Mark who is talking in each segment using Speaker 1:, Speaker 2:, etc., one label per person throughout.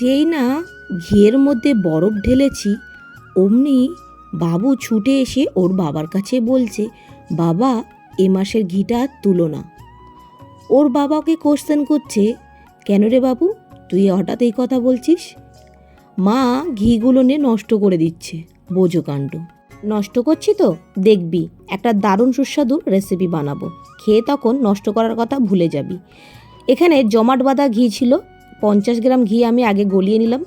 Speaker 1: যেই না ঘিয়ের মধ্যে বরফ ঢেলেছি, অমনি বাবু ছুটে এসে ওর বাবার কাছে বলছে, বাবা, এ মাসের ঘিটা তুলো না। ওর বাবাকে কোশ্চেন করছে, কেন রে বাবু, তুই হঠাৎ এই কথা বলছিস? মা, ঘিগুলো নিয়ে নষ্ট করে দিচ্ছে, বোঝো কাণ্ড। নষ্ট করছি তো, দেখবি, একটা দারুণ সুস্বাদু রেসিপি বানাবো। খেয়ে তখন নষ্ট করার কথা ভুলে যাবি। এখানে জমাট বাঁধা ঘি ছিল পঞ্চাশ গ্রাম ঘি আমি আগে গলিয়ে নিলাম।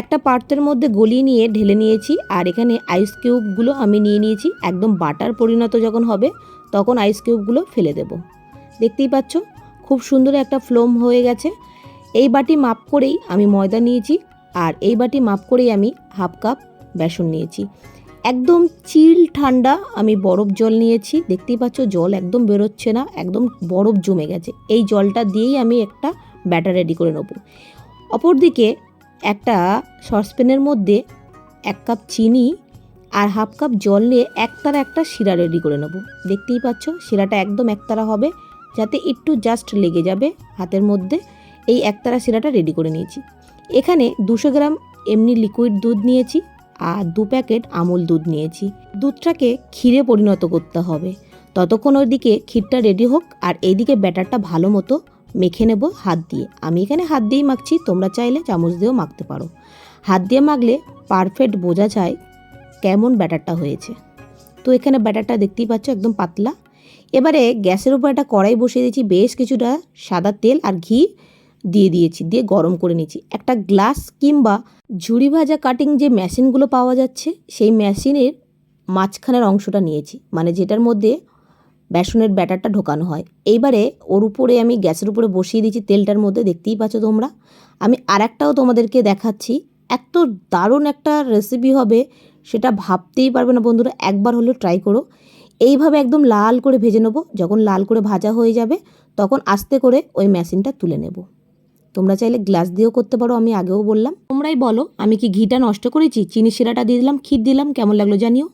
Speaker 1: একটা পাত্রের মধ্যে গলিয়ে নিয়ে ঢেলে নিয়েছি আর এখানে আইস কিউবগুলো আমি নিয়ে নিয়েছি। একদম বাটার পরিণত যখন হবে, তখন আইস কিউবগুলো ফেলে দেব। দেখতেই পাচ্ছ, খুব সুন্দর একটা ফ্লোম হয়ে গেছে। এই বাটি মাপ করেই আমি ময়দা নিয়েছি আর এই বাটি মাপ করেই আমি হাফ কাপ বেসন নিয়েছি। একদম চিল ঠান্ডা আমি বরফ জল নিয়েছি। দেখতেই পাচ্ছ, জল একদম বেরোচ্ছে না, একদম বরফ জমে গেছে। এই জলটা দিয়েই আমি একটা ব্যাটার রেডি করে নেব। অপরদিকে একটা সসপ্যানের মধ্যে এক কাপ চিনি আর হাফ কাপ জল নিয়ে একতারা একটা শিরা রেডি করে নেব। দেখতেই পাচ্ছ, শিরাটা একদম একতারা হবে, যাতে একটু জাস্ট লেগে যাবে হাতের মধ্যে। এই একতারা শিরাটা রেডি করে নিয়েছি। এখানে দুশো গ্রাম এমনি লিকুইড দুধ নিয়েছি আর দু প্যাকেট আমুল দুধ নিয়েছি। দুধটাকে ক্ষীরে পরিণত করতে হবে। ততক্ষণ ওইদিকে ক্ষীরটা রেডি হোক আর এইদিকে ব্যাটারটা ভালো মতো মেখে নেব হাত দিয়ে। আমি এখানে হাত দিয়েই মাখছি, তোমরা চাইলে চামচ দিয়েও মাখতে পারো। হাত দিয়ে মাখলে পারফেক্ট বোঝা যায় কেমন ব্যাটারটা হয়েছে। তো এখানে ব্যাটারটা দেখতেই পাচ্ছ একদম পাতলা। এবারে গ্যাসের উপর একটা কড়াই বসিয়ে দিয়েছি, বেশ কিছুটা সাদা তেল আর ঘি দিয়ে দিয়েছি, দিয়ে গরম করে নিয়েছি। একটা গ্লাস কিংবা ঝুড়ি ভাজা কাটিং যে মেশিনগুলো পাওয়া যাচ্ছে, সেই মেশিনের মাঝখানের অংশটা নিয়েছি। মানে যেটার মধ্যে বেসনের ব্যাটারটা ঢোকানো হয়। এইবারে ওর উপরে আমি গ্যাসের উপরে বসিয়ে দিয়েছি তেলটার মধ্যে, দেখতেই পাচ্ছ তোমরা। আমি আর একটাও তোমাদেরকে দেখাচ্ছি। এত দারুণ একটা রেসিপি হবে, সেটা ভাবতেই পারবে না বন্ধুরা, একবার হলেও ট্রাই করো। এইভাবে একদম লাল করে ভেজে নেব, যখন লাল করে ভাজা হয়ে যাবে, তখন আস্তে করে ওই মেশিনটা তুলে নেব। তোমরা চাইলে গ্লাস দিয়েও করতে পারো, আমি আগেও বললাম। তোমরাই বলো, আমি কি ঘিটা নষ্ট করেছি? চিনি শিরাটা দিয়ে দিলাম, ক্ষীর দিলাম, কেমন লাগল জানিও।